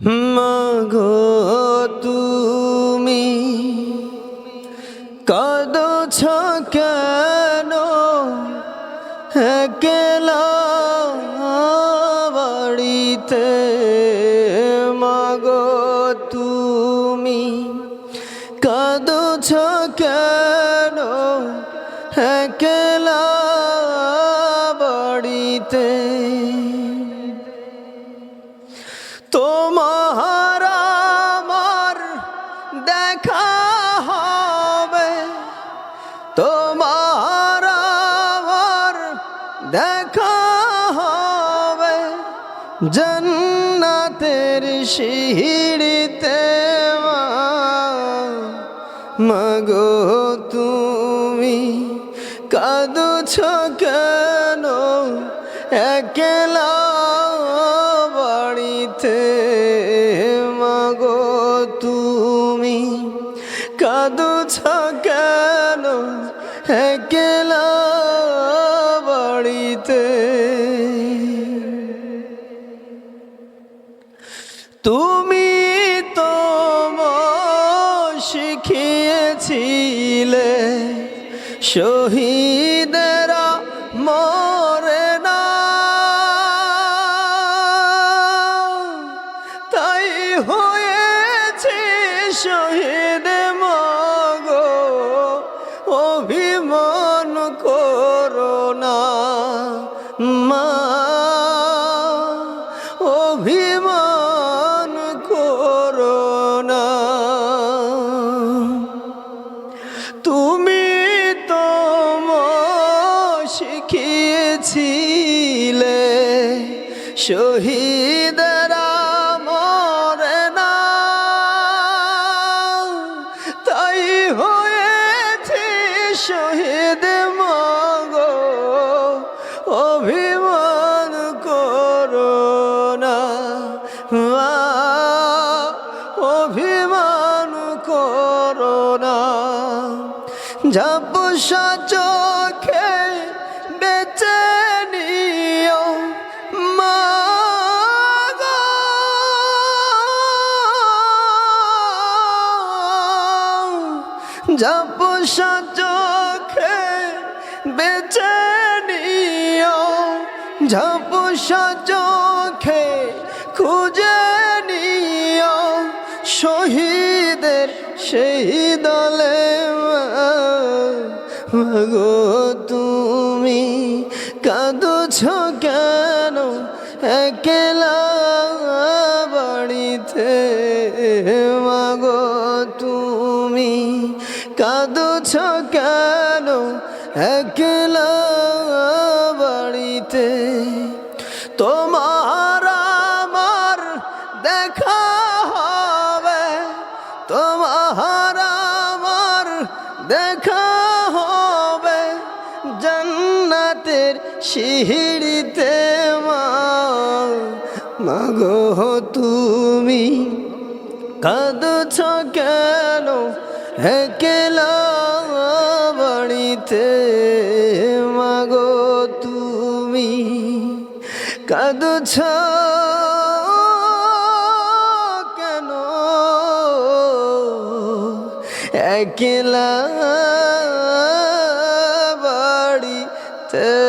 মাগো তুমি কাঁদছ কেন? একলা বাড়িতে মাগো তুমি কাঁদছ কেন? একলা বাড়িতে তোমার আমার দেখা হবে। তোমার আমার দেখা হবে। জন্নাতের সিঁড়িতে মগো তুমি কাঁদছ কেন? একলা কাঁদছ কেন একলা বাড়িতে? তুমি তো শিখিয়েছিলে শহীদেরা মরে না। তাই হয়েছে শহীদ না মা অভিমান করো না। তুমি তো শিখিয়েছিলে শহীদরা মরে না। তাই শহীদ মগো ঝাপসা চোখে বেঁচে নিও মা। ঝাপসা চোখে বেঁচে নিও ঝাপসা চোখে খুঁজে নিও, শহীদের সেই গো তুমি কাঁদছ কেন? একলা বাড়িতে মাগো তুমি কাঁদছ কেন? একলা বাড়িতে তোমার আমার দেখা সিঁড়িতে মাগো তুমি কাঁদছ কেন? একেলা বাড়িতে। মাগো তুমি কাঁদছ কেন? একলা বাড়িতে